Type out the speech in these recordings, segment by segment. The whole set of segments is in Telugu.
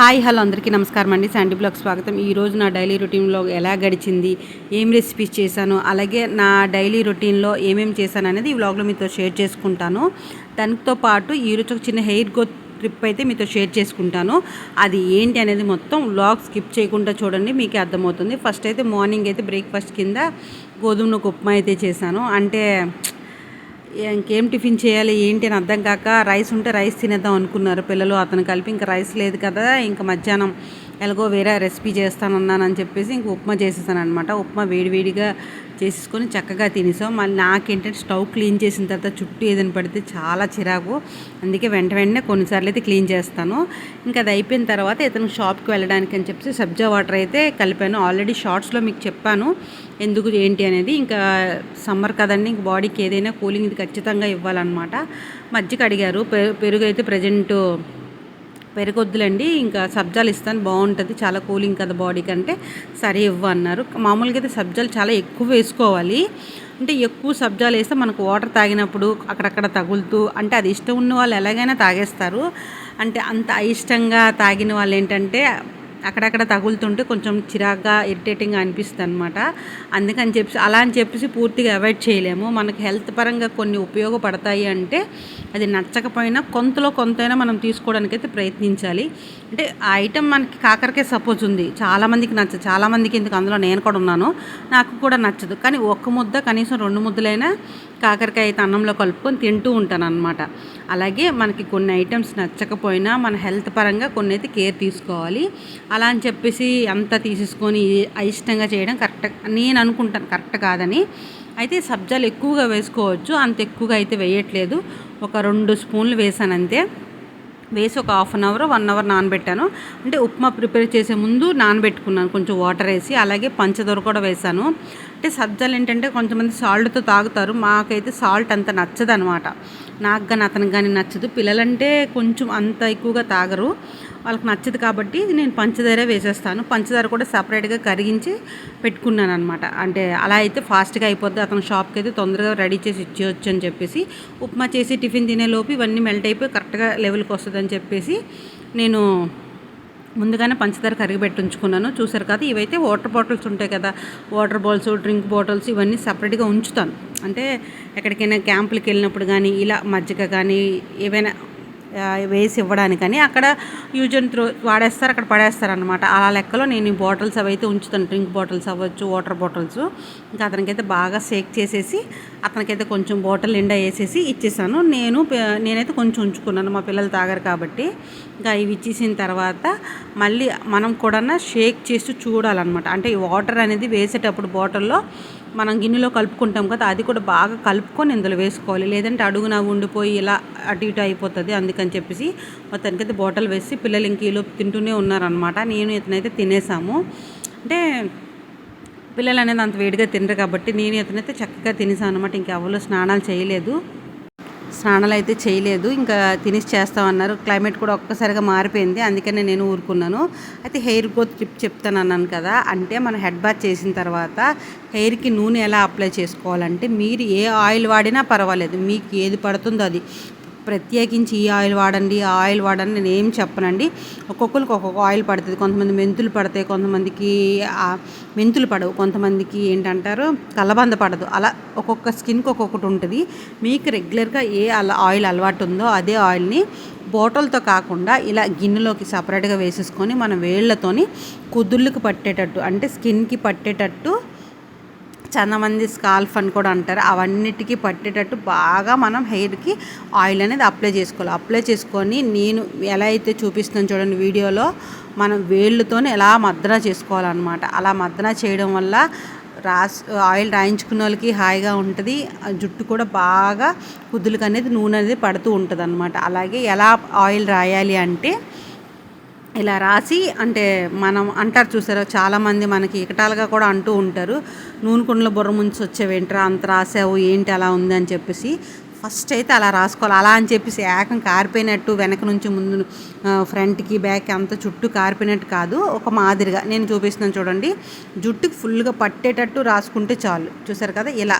హాయ్ హలో అందరికీ నమస్కారం అండి. శాండీ బ్లాగ్ స్వాగతం. ఈరోజు నా డైలీ రొటీన్లో ఎలా గడిచింది ఏం రెసిపీస్ చేశాను అలాగే నా డైలీ రొటీన్లో ఏమేమి చేశాను అనేది ఈ వ్లాగ్లో మీతో షేర్ చేసుకుంటాను. దానితో పాటు ఈరోజు ఒక చిన్న హెయిర్ గ్రోత్ ట్రిప్ అయితే మీతో షేర్ చేసుకుంటాను. అది ఏంటి అనేది మొత్తం వ్లాగ్ స్కిప్ చేయకుండా చూడండి మీకు అర్థమవుతుంది. ఫస్ట్ అయితే మార్నింగ్ అయితే బ్రేక్ఫాస్ట్ కింద గోధుమ ఉప్మా అయితే చేశాను. అంటే ఇంకేం టిఫిన్ చేయాలి ఏంటి అని అర్థం కాక రైస్ ఉంటే రైస్ తినేద్దాం అనుకున్నారు. పిల్లలు అతను కలిపి ఇంకా రైస్ లేదు కదా ఇంకా మధ్యాహ్నం ఎలాగో వేరే రెసిపీ చేస్తానన్నానని చెప్పేసి ఇంక ఉప్మా చేసేసాను అనమాట ఉప్మా వేడివేడిగా చేసేసుకొని చక్కగా తినేసాం. మళ్ళీ నాకేంటంటే స్టవ్ క్లీన్ చేసిన తర్వాత చుట్టూ ఏదైనా పడితే చాలా చిరాకు. అందుకే వెంట వెంటనే కొన్నిసార్లు అయితే క్లీన్ చేస్తాను. ఇంకా అది అయిపోయిన తర్వాత ఇతను షాప్కి వెళ్ళడానికి అని చెప్పి సబ్జా వాటర్ అయితే కలిపాను. ఆల్రెడీ షార్ట్స్లో మీకు చెప్పాను. ఎందుకు ఏంటి అనేది ఇంకా సమ్మర్ కదండి ఇంక బాడీకి ఏదైనా కూలింగ్ ఇది ఖచ్చితంగా ఇవ్వాలన్నమాట. మజ్జిగ అడిగారు పె- పెరుగు అయితే ప్రజెంట్ పెరగొద్దులండి ఇంకా సబ్జాలు ఇస్తాను బాగుంటుంది చాలా కూలింగ్ కదా బాడీకి అంటే సరే ఇవ్వ అన్నారు. మామూలుగా అయితే సబ్జాలు చాలా ఎక్కువ వేసుకోవాలి. అంటే ఎక్కువ సబ్జాలు వేస్తే మనకు వాటర్ తాగినప్పుడు అక్కడక్కడ తగులుతూ అంటే అది ఇష్టం ఉన్న వాళ్ళు ఎలాగైనా తాగేస్తారు. అంటే అంత అయిష్టంగా తాగిన వాళ్ళు ఏంటంటే అక్కడక్కడ తగులుతుంటే కొంచెం చిరాగ్గా ఇరిటేటింగ్గా అనిపిస్తుంది అనమాట అందుకని చెప్పి అలా అని చెప్పేసి పూర్తిగా అవాయిడ్ చేయలేము. మనకు హెల్త్ పరంగా కొన్ని ఉపయోగపడతాయి అంటే అది నచ్చకపోయినా కొంతలో కొంతైనా మనం తీసుకోవడానికి అయితే ప్రయత్నించాలి. అంటే ఆ ఐటెం మనకి కాకరకాయ సపోజ్ ఉంది. చాలామందికి నచ్చదు చాలామందికి ఎందుకు అందులో నేను కూడా ఉన్నాను. నాకు కూడా నచ్చదు. కానీ ఒక్క ముద్ద కనీసం రెండు ముద్దలైనా కాకరకాయ అయితే అన్నంలో కలుపుకొని తింటూ ఉంటాను అనమాట అలాగే మనకి కొన్ని ఐటమ్స్ నచ్చకపోయినా మన హెల్త్ పరంగా కొన్ని అయితే కేర్ తీసుకోవాలి. అలా అని చెప్పేసి అంతా తీసేసుకొని అయిష్టంగా చేయడం కరెక్ట్. నేను అనుకుంటాను కరెక్ట్ కాదని. అయితే సబ్జాలు ఎక్కువగా వేసుకోవచ్చు. అంత ఎక్కువగా అయితే వేయట్లేదు. ఒక రెండు స్పూన్లు వేసాను అంతే. వేసి ఒక half an hour one hour నానబెట్టాను. అంటే ఉప్మా ప్రిపేర్ చేసే ముందు నానబెట్టుకున్నాను. కొంచెం వాటర్ వేసి అలాగే పంచదార కూడా వేసాను. అంటే సబ్జాలు ఏంటంటే కొంతమంది సాల్ట్తో తాగుతారు. మాకైతే సాల్ట్ అంత నచ్చదు అనమాట నాకు కానీ అతనికి కానీ నచ్చదు. పిల్లలంటే కొంచెం అంత ఎక్కువగా తాగరు. వాళ్ళకి నచ్చదు కాబట్టి నేను పంచదార వేసేస్తాను. పంచదార కూడా సపరేట్గా కరిగించి పెట్టుకున్నాను అనమాట అంటే అలా అయితే ఫాస్ట్గా అయిపోద్ది. అతను షాప్కి అయితే తొందరగా రెడీ చేసి ఇచ్చేయచ్చు అని చెప్పేసి ఉప్మా చేసి టిఫిన్ తినేలోపు ఇవన్నీ మెల్ట్ అయిపోయి కరెక్ట్గా లెవెల్కి వస్తుందని చెప్పేసి నేను ముందుగానే పంచదార కరిగిపెట్టి ఉంచుకున్నాను చూసారు కదా ఇవైతే వాటర్ బాటిల్స్ ఉంటాయి కదా. వాటర్ బాల్స్ డ్రింక్ బాటిల్స్ ఇవన్నీ సపరేట్గా ఉంచుతాను. అంటే ఎక్కడికైనా క్యాంపులకి వెళ్ళినప్పుడు కానీ ఇలా మజ్జిగ కానీ ఏవైనా వేసి ఇవ్వడానికని అక్కడ యూజ్ అండ్ త్రో వాడేస్తారు అక్కడ పడేస్తారు అనమాట అలా లెక్కలో నేను ఈ బాటిల్స్ అవి అయితే ఉంచుతాను. డ్రింక్ బాటిల్స్ అవ్వచ్చు వాటర్ బాటిల్స్. ఇంకా అతనికైతే బాగా షేక్ చేసేసి అతనికైతే కొంచెం బాటిల్ నిండా వేసేసి ఇచ్చేసాను. నేను నేనైతే కొంచెం ఉంచుకున్నాను. మా పిల్లలు తాగరు కాబట్టి. ఇంకా ఇవి ఇచ్చేసిన తర్వాత మళ్ళీ మనం కూడా షేక్ చేసి చూడాలన్నమాట. అంటే ఈ వాటర్ అనేది వేసేటప్పుడు బాటిల్లో మనం గిన్నెలో కలుపుకుంటాం కదా అది కూడా బాగా కలుపుకొని ఇందులో వేసుకోవాలి. లేదంటే అడుగున ఉండిపోయి ఇలా అటు ఇటు అయిపోతుంది అందుకని చెప్పేసి మొత్తానికైతే బాటిల్ వేసి పిల్లలు ఇంక ఈలోపు తింటూనే ఉన్నారనమాట నేను ఇతనైతే తినేసాము. అంటే పిల్లలు అనేది అంత వేడిగా తినరు కాబట్టి నేను ఇతనైతే చక్కగా తినేసాను అనమాట ఇంకా స్నానాలు చేయలేదు. స్నానాలు అయితే చేయలేదు. ఇంకా తినేసి చేస్తామన్నారు. క్లైమేట్ కూడా ఒక్కసారిగా మారిపోయింది. అందుకనే నేను ఊరుకున్నాను. అయితే హెయిర్ గ్రోత్ టిప్ చెప్తాను అన్నాను కదా. అంటే మనం హెడ్ బాత్ చేసిన తర్వాత హెయిర్కి నూనె ఎలా అప్లై చేసుకోవాలంటే మీరు ఏ ఆయిల్ వాడినా పర్వాలేదు. మీకు ఏది పడుతుందో అది. ప్రత్యేకించి ఈ ఆయిల్ వాడండి ఆ ఆయిల్ వాడండి నేను ఏం చెప్పనండి. ఒక్కొక్కరికి ఒక్కొక్క ఆయిల్ పడుతుంది. కొంతమంది మెంతులు పడతాయి కొంతమందికి మెంతులు పడవు. కొంతమందికి ఏంటంటారు? కలబంద పడదు. అలా ఒక్కొక్క స్కిన్కి ఒక్కొక్కటి ఉంటుంది. మీకు రెగ్యులర్గా ఏ అలా ఆయిల్ అలవాటు ఉందో అదే ఆయిల్ని బాటిల్తో కాకుండా ఇలా గిన్నెలోకి సపరేట్గా వేసేసుకొని మన వేళ్ళతోని కుదుళ్ళకి పట్టేటట్టు అంటే స్కిన్కి పట్టేటట్టు చందమంది స్కాల్ఫ్ అని కూడా అంటారు. అవన్నిటికీ పట్టేటట్టు బాగా మనం హెయిర్కి ఆయిల్ అనేది అప్లై చేసుకోవాలి. అప్లై చేసుకొని నేను ఎలా అయితే చూపిస్తున్నాను చూడండి వీడియోలో మనం వేళ్ళతోనే ఎలా మద్దన చేసుకోవాలన్నమాట. అలా మద్దన చేయడం వల్ల రాస్ ఆయిల్ రాయించుకున్న వాళ్ళకి హాయిగా ఉంటుంది. ఆ జుట్టు కూడా బాగా కుదులుకు అనేది నూనె అనేది పడుతూ ఉంటుంది అనమాట అలాగే ఎలా ఆయిల్ రాయాలి అంటే ఇలా రాసి అంటే మనం అంటారు చూసారో చాలామంది మనకి ఇకటాలుగా కూడా అంటూ ఉంటారు నూనె కుండలో బుర్ర ముంచి వచ్చేవేంట్రా అంత రాసావు ఏంటి అలా ఉంది అని చెప్పేసి. ఫస్ట్ అయితే అలా రాసుకోవాలి అలా అని చెప్పేసి ఏకం కారిపోయినట్టు వెనక నుంచి ముందు ఫ్రంట్కి బ్యాక్ అంత చుట్టూ కారిపోయినట్టు కాదు ఒక మాదిరిగా. నేను చూపిస్తున్నాను చూడండి జుట్టుకి ఫుల్గా పట్టేటట్టు రాసుకుంటే చాలు. చూసారు కదా ఇలా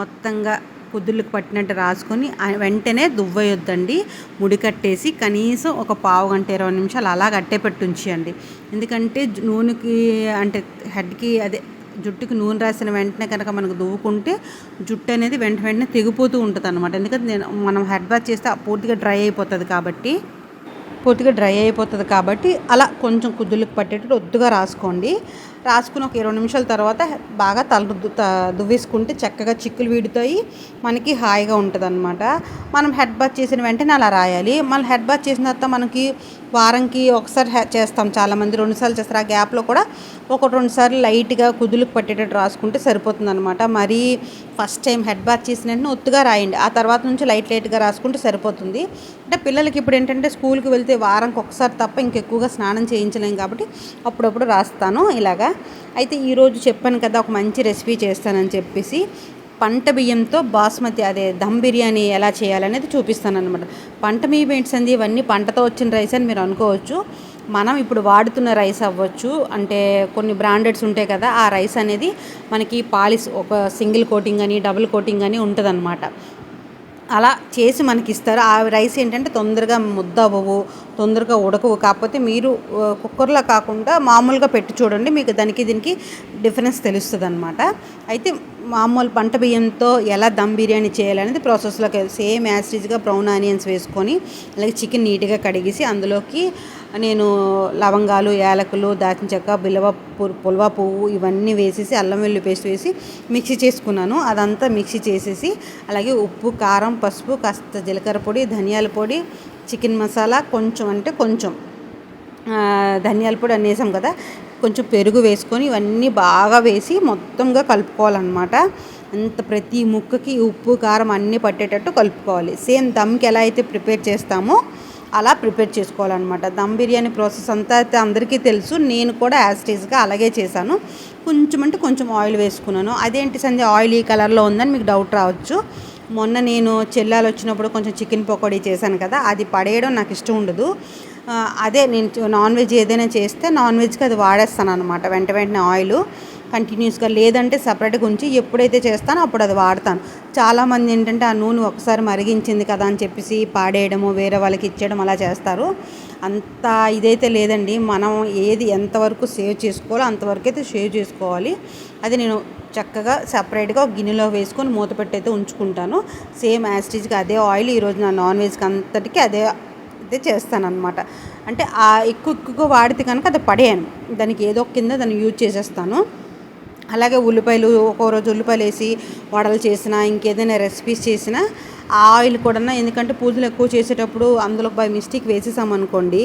మొత్తంగా కుదుర్లకు పట్టినట్టు రాసుకొని వెంటనే దువ్వేయొద్దండి. ముడి కట్టేసి కనీసం ఒక పావు గంట ఇరవై నిమిషాలు అలా కట్టే పెట్టి ఉంచేయండి ఎందుకంటే నూనెకి అంటే హెడ్కి అదే జుట్టుకి నూనె రాసిన వెంటనే కనుక మనకు దువ్వుకుంటే జుట్టు అనేది వెంట వెంటనే తెగిపోతూ ఉంటుంది అనమాట ఎందుకంటే నేను మనం హెడ్ బాత్ చేస్తే పూర్తిగా డ్రై అయిపోతుంది కాబట్టి పూర్తిగా డ్రై అయిపోతుంది కాబట్టి అలా కొంచెం కుదుళ్ళకి పట్టేటట్టు ఒత్తుగా రాసుకోండి. రాసుకుని ఒక ఇరవై నిమిషాల తర్వాత బాగా తల దువ్వేసుకుంటే చక్కగా చిక్కులు వీడుతాయి. మనకి హాయిగా ఉంటుంది అనమాట మనం హెడ్ బాత్ చేసిన వెంటనే అలా రాయాలి. మళ్ళీ హెడ్ బాత్ చేసిన తర్వాత మనకి వారంకి ఒకసారి చేస్తాం చాలామంది. రెండుసార్లు చేస్తారు. ఆ గ్యాప్లో కూడా ఒక రెండు సార్లు లైట్గా కుదులకు పట్టేటట్టు రాసుకుంటే సరిపోతుంది అనమాట మరీ ఫస్ట్ టైం హెడ్ బాత్ చేసిన వెంటనే ఒత్తుగా రాయండి. ఆ తర్వాత నుంచి లైట్ లైట్గా రాసుకుంటే సరిపోతుంది. అంటే పిల్లలకి ఇప్పుడు ఏంటంటే స్కూల్కి వెళ్తే వారంకి ఒకసారి తప్ప ఇంకెక్కువగా స్నానం చేయించలేం కాబట్టి అప్పుడప్పుడు రాస్తాను. ఇలాగా అయితే ఈరోజు చెప్పాను కదా ఒక మంచి రెసిపీ చేస్తానని చెప్పేసి పంట బియ్యంతో బాస్మతి అదే దమ్ బిర్యానీ ఎలా చేయాలనేది చూపిస్తాను అనమాట పంట బియ్యం ఏంటి ఇవన్నీ పంటతో వచ్చిన రైస్ అని మీరు అనుకోవచ్చు. మనం ఇప్పుడు వాడుతున్న రైస్ అవ్వచ్చు. అంటే కొన్ని బ్రాండెడ్స్ ఉంటాయి కదా ఆ రైస్ అనేది మనకి పాలిస్ ఒక సింగిల్ కోటింగ్ అని డబుల్ కోటింగ్ అని ఉంటుందన్నమాట. అలా చేసి మనకి ఇస్తారు ఆ రైస్ ఏంటంటే తొందరగా ముద్ద అవ్వవు తొందరగా ఉడకవు. కాకపోతే మీరు కుక్కర్లో కాకుండా మామూలుగా పెట్టి చూడండి. మీకు దానికి దీనికి డిఫరెన్స్ తెలుస్తుంది అనమాట అయితే మామూలు పంట బియ్యంతో ఎలా దమ్ బిర్యానీ చేయాలనేది ప్రాసెస్లోకి సేమ్ యాసిడ్గా బ్రౌన్ ఆనియన్స్ వేసుకొని అలాగే చికెన్ నీట్గా కడిగేసి అందులోకి నేను లవంగాలు యాలకులు దాచిన చెక్క బిలవ పులవ పువ్వు ఇవన్నీ వేసేసి అల్లం వెల్లుల్లి పేస్ట్ వేసి మిక్సీ చేసుకున్నాను. అదంతా మిక్సీ చేసేసి అలాగే ఉప్పు కారం పసుపు కాస్త జీలకర్ర పొడి ధనియాల పొడి చికెన్ మసాలా కొంచెం అంటే కొంచెం. ధనియాల పొడి అనేసాం వేసాం కదా కొంచెం పెరుగు వేసుకొని ఇవన్నీ బాగా వేసి మొత్తంగా కలుపుకోవాలన్నమాట. అంత ప్రతి ముక్కకి ఉప్పు కారం అన్నీ పట్టేటట్టు కలుపుకోవాలి. సేమ్ దమ్కి ఎలా అయితే ప్రిపేర్ చేస్తామో అలా ప్రిపేర్ చేసుకోవాలన్నమాట. దమ్ బిర్యానీ ప్రాసెస్ అంతా అయితే అందరికీ తెలుసు. నేను కూడా యాజ్టీజ్గా అలాగే చేశాను. కొంచెం అంటే కొంచెం ఆయిల్ వేసుకున్నాను. అదేంటి సంధ్య ఆయిల్ ఈ కలర్లో ఉందని మీకు డౌట్ రావచ్చు. మొన్న నేను చెల్లాలు వచ్చినప్పుడు కొంచెం చికెన్ పకోడీ చేశాను కదా అది పడేయడం నాకు ఇష్టం ఉండదు. అదే నేను నాన్ వెజ్ ఏదైనా చేస్తే నాన్ వెజ్కి అది వాడేస్తాను అనమాట వెంట వెంటనే ఆయిల్. కంటిన్యూస్గా లేదంటే సపరేట్గా ఉంచి ఎప్పుడైతే చేస్తానో అప్పుడు అది వాడతాను. చాలామంది ఏంటంటే ఆ నూనె ఒకసారి మరిగించింది కదా అని చెప్పేసి పాడేయడము వేరే వాళ్ళకి ఇచ్చేయడం అలా చేస్తారు. అంత ఇదైతే లేదండి. మనం ఏది ఎంతవరకు సేవ్ చేసుకోవాలో అంతవరకు అయితే సేవ్ చేసుకోవాలి. అది నేను చక్కగా సపరేట్గా ఒక గిన్నెలో వేసుకొని మూత పెట్టి అయితే ఉంచుకుంటాను. సేమ్ యాస్టీజ్గా అదే ఆయిల్ ఈరోజు నా నాన్ వెజ్కి అంతటికి అదే అయితే చేస్తానన్నమాట. అంటే ఆ ఎక్కువ ఎక్కువ వాడితే కనుక అది పడేయను. దానికి ఏదో కింద దాన్ని యూజ్ చేసేస్తాను. అలాగే ఉల్లిపాయలు ఒక్కో రోజు ఉల్లిపాయలు వేసి వడలు చేసినా ఇంకేదైనా రెసిపీస్ చేసినా ఆ ఆయిల్ కూడా ఎందుకంటే పూజలు ఎక్కువ చేసేటప్పుడు అందులో బై మిస్టేక్ వేసేసామనుకోండి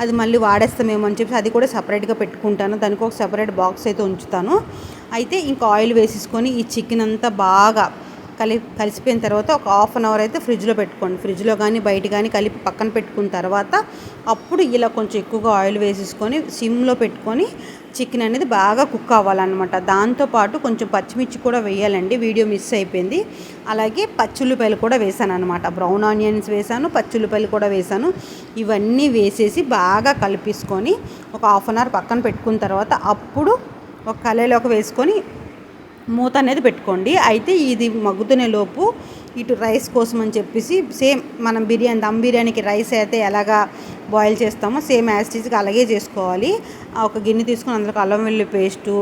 అది మళ్ళీ వాడేస్తామేమో అని చెప్పి అది కూడా సపరేట్గా పెట్టుకుంటాను. దానికి ఒక సపరేట్ బాక్స్ అయితే ఉంచుతాను. అయితే ఇంకా ఆయిల్ వేసేసుకొని ఈ చికెన్ అంతా బాగా కలి కలిసిపోయిన తర్వాత ఒక హాఫ్ అన్ అవర్ అయితే ఫ్రిడ్జ్లో పెట్టుకోండి. ఫ్రిడ్జ్లో కానీ బయట కానీ కలిపి పక్కన పెట్టుకున్న తర్వాత అప్పుడు ఇలా కొంచెం ఎక్కువగా ఆయిల్ వేసేసుకొని సిమ్లో పెట్టుకొని చికెన్ అనేది బాగా కుక్ అవ్వాలన్నమాట. దాంతోపాటు కొంచెం పచ్చిమిర్చి కూడా వేయాలండి. వీడియో మిస్ అయిపోయింది. అలాగే పచ్చుల్లిపాయలు కూడా వేసాను అనమాట బ్రౌన్ ఆనియన్స్ వేసాను పచ్చుల్లిపాయలు కూడా వేసాను. ఇవన్నీ వేసేసి బాగా కలిపేసుకొని ఒక హాఫ్ అన్ అవర్ పక్కన పెట్టుకున్న తర్వాత అప్పుడు ఒక కళాయిలోకి వేసుకొని మూత అనేది పెట్టుకోండి. అయితే ఇది మగ్గుతునే లోపు ఇటు రైస్ కోసం అని చెప్పేసి సేమ్ మనం బిర్యానీ దమ్ బిర్యానీకి రైస్ అయితే ఎలాగా బాయిల్ చేస్తామో సేమ్ యాస్టీజ్గా అలాగే చేసుకోవాలి. ఆ ఒక గిన్నె తీసుకొని అందులో అల్లం వెల్లుల్లి పేస్టు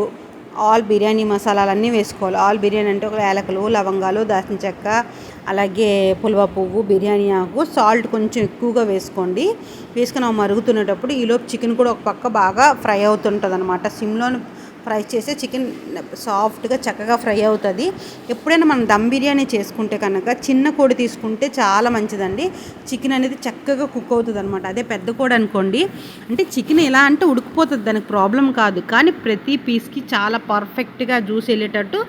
ఆల్ బిర్యానీ మసాలాలన్నీ వేసుకోవాలి. ఆల్ బిర్యానీ అంటే ఒక యాలకులు లవంగాలు దాచిన చెక్క అలాగే పులవ పువ్వు బిర్యానీ ఆకు సాల్ట్ కొంచెం ఎక్కువగా వేసుకోండి. వేసుకుని మరుగుతున్నప్పుడు ఈలోపు చికెన్ కూడా ఒక పక్క బాగా ఫ్రై అవుతుంటుంది అనమాట సిమ్లో ఫ్రై చేస్తే చికెన్ సాఫ్ట్గా చక్కగా ఫ్రై అవుతుంది. ఎప్పుడైనా మనం దమ్ బిర్యానీ చేసుకుంటే కనుక చిన్న కోడి తీసుకుంటే చాలా మంచిదండి. చికెన్ అనేది చక్కగా కుక్ అవుతుంది అనమాట అదే పెద్ద కోడి అనుకోండి అంటే చికెన్ ఎలా అంటే ఉడికిపోతుంది దానికి ప్రాబ్లం కాదు. కానీ ప్రతి పీస్కి చాలా పర్ఫెక్ట్గా జ్యూస్ వెళ్ళేటట్టు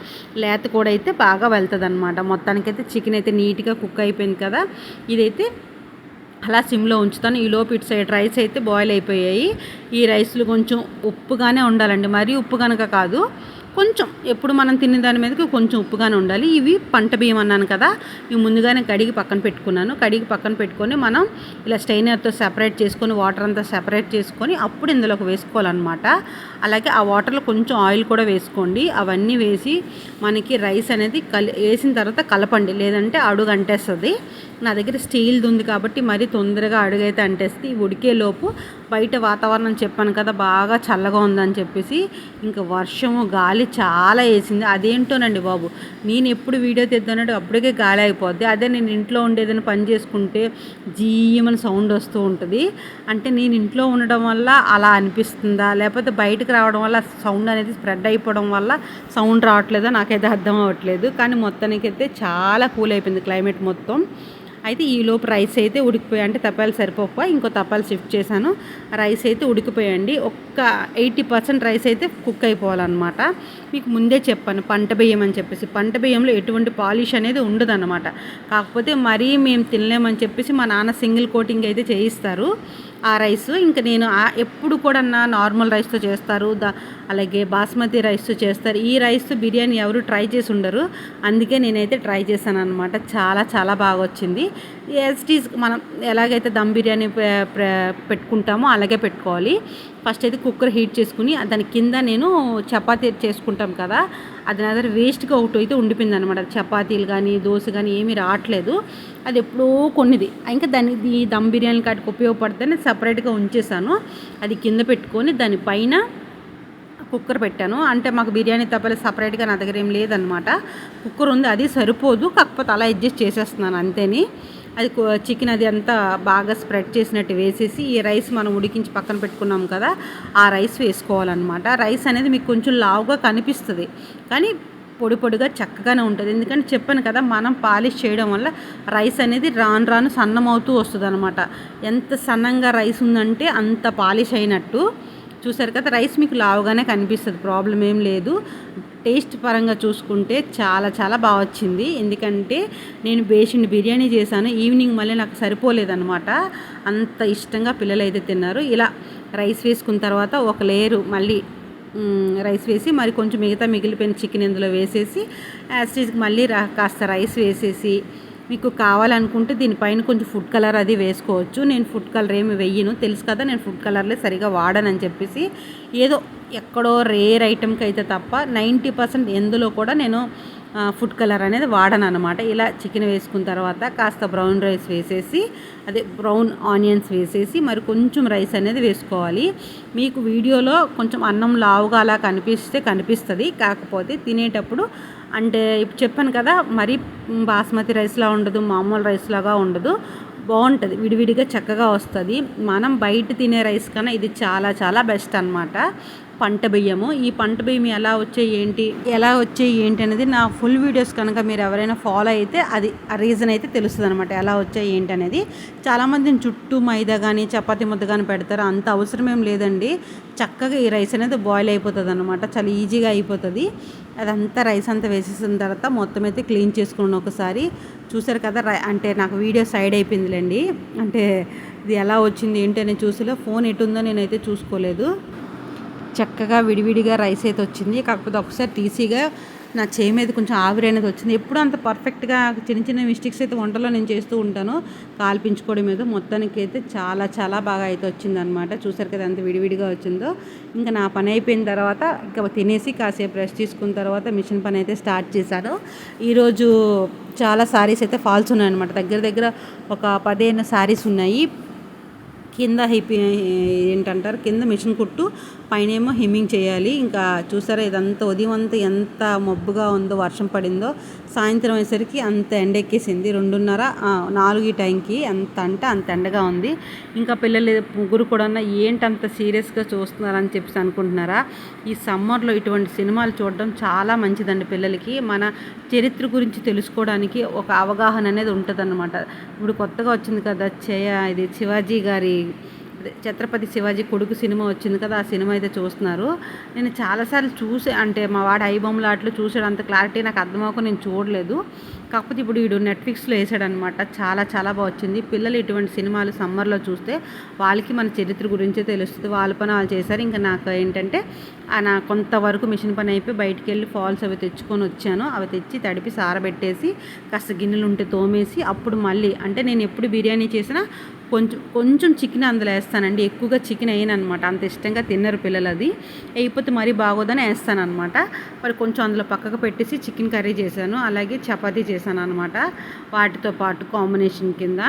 లేత కూడా అయితే బాగా వెళ్తుంది అనమాట మొత్తానికైతే చికెన్ అయితే నీట్గా కుక్ అయిపోయింది కదా. ఇదైతే అలా సిమ్లో ఉంచుతాను. ఈ లోపు ఇటు సైడ్ రైస్ అయితే బాయిల్ అయిపోయాయి. ఈ రైస్లు కొంచెం ఉప్పుగానే ఉండాలండి. మరీ ఉప్పు కనుక కాదు. కొంచెం ఎప్పుడు మనం తినే దాని మీదకి కొంచెం ఉప్పుగానే ఉండాలి. ఇవి పంట బియ్యం అన్నాను కదా ఇవి ముందుగానే కడిగి పక్కన పెట్టుకున్నాను. కడిగి పక్కన పెట్టుకొని మనం ఇలా స్టైనర్తో సెపరేట్ చేసుకొని వాటర్ అంతా సెపరేట్ చేసుకొని అప్పుడు ఇందులోకి వేసుకోవాలన్నమాట. అలాగే ఆ వాటర్లో కొంచెం ఆయిల్ కూడా వేసుకోండి. అవన్నీ వేసి మనకి రైస్ అనేది కలి వేసిన తర్వాత కలపండి. లేదంటే అడుగు అంటేస్తుంది. నా దగ్గర స్టీల్ది ఉంది కాబట్టి మరీ తొందరగా అడుగైతే అంటేస్తుంది. ఉడికేలోపు బయట వాతావరణం చెప్పాను కదా బాగా చల్లగా ఉందని చెప్పేసి ఇంకా వర్షము గాలి చాలా వేసింది. అదేంటోనండి బాబు? నేను ఎప్పుడు వీడియో తెద్దానంటే అప్పటికే గాలి అయిపోద్ది అదే నేను ఇంట్లో ఉండేదని పని చేసుకుంటే జీయమని సౌండ్ వస్తూ ఉంటుంది. అంటే నేను ఇంట్లో ఉండడం వల్ల అలా అనిపిస్తుందా? లేకపోతే బయటకు రావడం వల్ల సౌండ్ అనేది స్ప్రెడ్ అయిపోవడం వల్ల సౌండ్ రావట్లేదో? నాకైతే అర్థం అవ్వట్లేదు. కానీ మొత్తానికైతే చాలా కూల్ అయిపోయింది క్లైమేట్ మొత్తం. అయితే ఈలోపు రైస్ అయితే ఉడికిపోయి. అంటే తప్పాలు సరిపోక ఇంకో తప్పాలు షిఫ్ట్ చేశాను. రైస్ అయితే ఉడికిపోయండి ఒక్క ఎయిటీ పర్సెంట్ రైస్ అయితే కుక్ అయిపోవాలన్నమాట. మీకు ముందే చెప్పాను పంట బియ్యం అని చెప్పేసి. పంట బియ్యంలో ఎటువంటి పాలిష్ అనేది ఉండదన్నమాట. కాకపోతే మరీ మేము తినలేమని చెప్పేసి మా నాన్న సింగిల్ కోటింగ్ అయితే చేయిస్తారు. ఆ రైస్. ఇంకా నేను ఎప్పుడు కూడా నా నార్మల్ రైస్తో చేస్తారు. దా అలాగే బాస్మతి రైస్తో చేస్తారు. ఈ రైస్తో బిర్యానీ ఎవరు ట్రై చేసి ఉండరు. అందుకే నేనైతే ట్రై చేశాను అనమాట చాలా చాలా బాగా వచ్చింది. ఎస్టీస్ మనం ఎలాగైతే దమ్ బిర్యానీ పెట్టుకుంటామో అలాగే పెట్టుకోవాలి. ఫస్ట్ అయితే కుక్కర్ హీట్ చేసుకుని దాని కింద నేను చపాతీ చేసుకుంటాం కదా అది నా దగ్గర వేస్ట్గా ఒకటి అయితే ఉండిపోయింది అనమాట చపాతీలు కానీ దోశ కానీ ఏమీ రావట్లేదు. అది ఎప్పుడో కొన్నిది. ఇంకా దాన్ని ఈ దమ్ బిర్యానీ కాటికి ఉపయోగపడితేనే సపరేట్గా ఉంచేసాను. అది కింద పెట్టుకొని దానిపైన కుక్కర్ పెట్టాను. అంటే మాకు బిర్యానీ తప్పలే సపరేట్గా నా దగ్గర ఏం లేదనమాట కుక్కర్ ఉంది అది సరిపోదు కాకపోతే అలా అడ్జస్ట్ చేసేస్తున్నాను అంతేని. అది చికెన్ అది అంతా బాగా స్ప్రెడ్ చేసినట్టు వేసేసి ఈ రైస్ మనం ఉడికించి పక్కన పెట్టుకున్నాం కదా ఆ రైస్ వేసుకోవాలన్నమాట. రైస్ అనేది మీకు కొంచెం లావుగా కనిపిస్తుంది కానీ పొడి పొడిగా చక్కగానే ఉంటుంది. ఎందుకంటే చెప్పాను కదా మనం పాలిష్ చేయడం వల్ల రైస్ అనేది రాను రాను సన్నమవుతూ వస్తుంది అనమాట ఎంత సన్నంగా రైస్ ఉందంటే అంత పాలిష్ అయినట్టు చూసారు కదా రైస్ మీకు లావుగానే కనిపిస్తుంది ప్రాబ్లం ఏం లేదు. టేస్ట్ పరంగా చూసుకుంటే చాలా చాలా బాగా వచ్చింది. ఎందుకంటే నేను బేసిన్ బిర్యానీ చేశాను ఈవినింగ్ మళ్ళీ నాకు సరిపోలేదనమాట అంత ఇష్టంగా పిల్లలు అయితే తిన్నారు. ఇలా రైస్ వేసుకున్న తర్వాత ఒక లేయరు మళ్ళీ రైస్ వేసి మరి కొంచెం మిగతా మిగిలిపోయిన చికెన్ ఇందులో వేసేసి యాస్టీజ్కి మళ్ళీ కాస్త రైస్ వేసేసి మీకు కావాలనుకుంటే దీనిపైన కొంచెం ఫుడ్ కలర్ అది వేసుకోవచ్చు. నేను ఫుడ్ కలర్ ఏమి వెయ్యను తెలుసు కదా నేను ఫుడ్ కలర్లే సరిగా వాడనని చెప్పేసి ఏదో ఎక్కడో రేర్ ఐటెంకి అయితే తప్ప నైంటీ పర్సెంట్ ఎందులో కూడా నేను ఫుడ్ కలర్ అనేది వాడను అనమాట ఇలా చికెన్ వేసుకున్న తర్వాత కాస్త బ్రౌన్ రైస్ వేసేసి అదే బ్రౌన్ ఆనియన్స్ వేసేసి మరి కొంచెం రైస్ అనేది వేసుకోవాలి. మీకు వీడియోలో కొంచెం అన్నం లావుగా అలా కనిపిస్తే కనిపిస్తుంది. కాకపోతే తినేటప్పుడు అంటే ఇప్పుడు చెప్పాను కదా మరి బాస్మతి రైస్లా ఉండదు మామూలు రైస్ లాగా ఉండదు. బాగుంటుంది విడివిడిగా చక్కగా వస్తుంది. మనం బయట తినే రైస్ కన్నా ఇది చాలా చాలా బెస్ట్ అనమాట పంట బియ్యము. ఈ పంట బియ్యం ఎలా వచ్చాయి ఏంటి? ఎలా వచ్చాయి ఏంటి అనేది నా ఫుల్ వీడియోస్ కనుక మీరు ఎవరైనా ఫాలో అయితే అది ఆ రీజన్ అయితే తెలుస్తుంది అనమాట ఎలా వచ్చాయి ఏంటి అనేది. చాలామంది చుట్టూ మైదా కానీ చపాతి ముద్ద కానీ పెడతారు. అంత అవసరం ఏం లేదండి. చక్కగా ఈ రైస్ అనేది బాయిల్ అయిపోతుంది అనమాట చాలా ఈజీగా అయిపోతుంది. అదంతా రైస్ అంతా వేసేసిన తర్వాత మొత్తం అయితే క్లీన్ చేసుకున్నాను ఒకసారి. చూసారు కదా అంటే నాకు వీడియో సైడ్ అయిపోయిందిలేండి. అంటే ఇది ఎలా వచ్చింది ఏంటి అని చూసిలో ఫోన్ ఎటుందో నేనైతే చూసుకోలేదు. చక్కగా విడివిడిగా రైస్ అయితే వచ్చింది. కాకపోతే ఒకసారి తీసిగా నా చేయి మీద కొంచెం ఆవిరి అనేది వచ్చింది. ఎప్పుడు అంత పర్ఫెక్ట్గా చిన్న చిన్న మిస్టేక్స్ అయితే వంటలో నేను చేస్తూ ఉంటాను. కాల్పించుకోవడం మీద మొత్తానికి అయితే చాలా చాలా బాగా అయితే వచ్చింది అనమాట చూసారు కదా ఎంత విడివిడిగా వచ్చిందో. ఇంకా నా పని అయిపోయిన తర్వాత ఇంకా తినేసి కాసేపు రెస్ట్ తీసుకున్న తర్వాత మిషన్ పని అయితే స్టార్ట్ చేశాను. ఈరోజు చాలా శారీస్ అయితే ఫాల్స్ ఉన్నాయన్నమాట. దగ్గర దగ్గర ఒక పదిహేను శారీస్ ఉన్నాయి. కింద హైపి ఏంటంటారు? కింద మిషన్ కుట్టు పైన ఏమో హిమ్మింగ్ చేయాలి. ఇంకా చూసారా ఇదంతా ఉదయం అంతా ఎంత మబ్బుగా ఉందో వర్షం పడిందో. సాయంత్రం అయ్యేసరికి అంత ఎండెక్కేసింది. రెండున్నర నాలుగు ఈ టైంకి ఎంత అంటే అంత ఎండగా ఉంది. ఇంకా పిల్లలు ముగ్గురు కూడా ఏంటంత సీరియస్గా చూస్తున్నారని చెప్పేసి అనుకుంటున్నారా? ఈ సమ్మర్లో ఇటువంటి సినిమాలు చూడడం చాలా మంచిదండి పిల్లలకి. మన చరిత్ర గురించి తెలుసుకోవడానికి ఒక అవగాహన అనేది ఉంటుందన్నమాట. ఇప్పుడు కొత్తగా వచ్చింది కదా చేయ ఇది శివాజీ గారి ఛత్రపతి శివాజీ కొడుకు సినిమా వచ్చింది కదా ఆ సినిమా అయితే చూస్తున్నారు. నేను చాలాసార్లు చూసి అంటే మా వాడు ఐబొమ్మలాట్లు చూసాడు అంత క్లారిటీ నాకు అర్థమవుక నేను చూడలేదు. కాకపోతే ఇప్పుడు వీడు నెట్ఫ్లిక్స్లో వేసాడనమాట చాలా చాలా బాగా వచ్చింది. పిల్లలు ఇటువంటి సినిమాలు సమ్మర్లో చూస్తే వాళ్ళకి మన చరిత్ర గురించే తెలుస్తుంది. వాళ్ళ పని వాళ్ళు చేశారు. ఇంకా నాకు ఏంటంటే ఆ నా కొంతవరకు మిషన్ పని అయిపోయి బయటికి వెళ్ళి ఫాల్స్ అవి తెచ్చుకొని వచ్చాను. అవి తెచ్చి తడిపి సారబెట్టేసి కాస్త గిన్నెలు ఉంటే తోమేసి అప్పుడు మళ్ళీ అంటే నేను ఎప్పుడు బిర్యానీ చేసినా కొంచెం కొంచెం చికెన్ అందులో వేస్తానండి. ఎక్కువగా చికెన్ వేయను అనమాట అంత ఇష్టంగా తిన్నారు పిల్లలు అది. వేయకపోతే మరీ బాగోదని వేస్తాను అనమాట మరి కొంచెం అందులో పక్కకు పెట్టేసి చికెన్ కర్రీ చేశాను. అలాగే చపాతీ చేశాను అనమాట వాటితో పాటు కాంబినేషన్ కింద.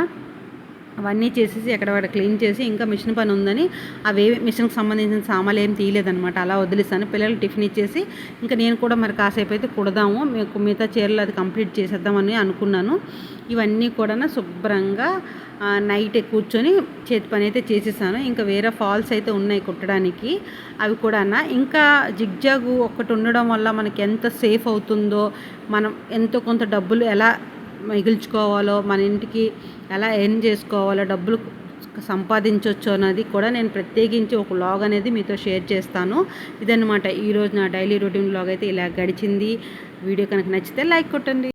అవన్నీ చేసేసి ఎక్కడ క్లీన్ చేసి ఇంకా మిషన్ పని ఉందని అవి మిషన్కి సంబంధించిన సామాన్లు ఏం తీయలేదనమాట అలా వదిలేస్తాను పిల్లలు టిఫిన్ ఇచ్చేసి ఇంకా నేను కూడా మరి కాసేపు అయితే కుడదాము. మీకు మిగతా చీరలు అది కంప్లీట్ చేసేద్దామని అనుకున్నాను. ఇవన్నీ కూడా శుభ్రంగా నైట్ కూర్చొని చేతి పని అయితే చేసేసాను. ఇంకా వేరే ఫాల్స్ అయితే ఉన్నాయి కుట్టడానికి. అవి కూడా ఇంకా జిగ్జాగు ఒక్కటి ఉండడం వల్ల మనకి ఎంత సేఫ్ అవుతుందో మనం ఎంతో కొంత డబ్బులు ఎలా మిగిల్చుకోవాలో మన ఇంటికి ఎలా ఎర్న్ చేసుకోవాలో డబ్బులు సంపాదించవచ్చు అన్నది కూడా నేను ప్రత్యేకించి ఒక వ్లాగ్ అనేది మీతో షేర్ చేస్తాను. ఇదన్నమాట ఈరోజు నా డైలీ రొటీన్ వ్లాగ్ అయితే ఇలా గడిచింది. వీడియో కనుక నచ్చితే లైక్ కొట్టండి.